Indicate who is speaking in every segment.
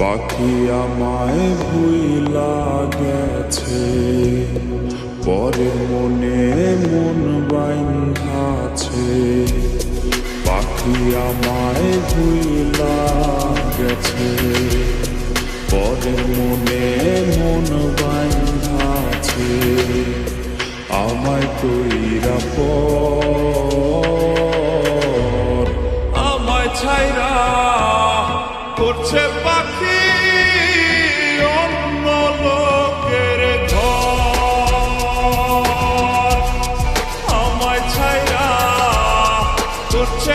Speaker 1: পাখি আমায় ভুইলা গেছে পরে মনে মন বাইন্ধাছে পাখি আমায় ভুইলা গেছে পরে মনে মন বাইন্ধাছে আমায় কইরা পর
Speaker 2: করছে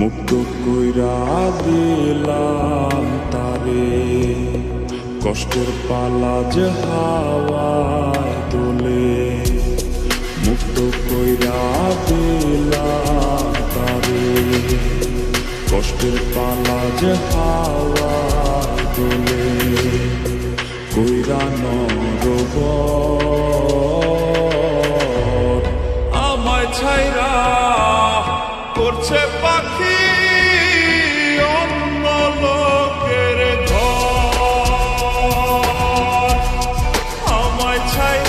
Speaker 1: মুক্ত কইরা দিলাম তারে। কষ্টের পালা যে হাওয়ায় তোলে। মুক্ত কইরা দিলাম তারে। কষ্টের পালা যে হাওয়ায় তোলে। কইরা নরব
Speaker 2: আমায় ছাইরা করছে লোকের ধ আমায় ছাই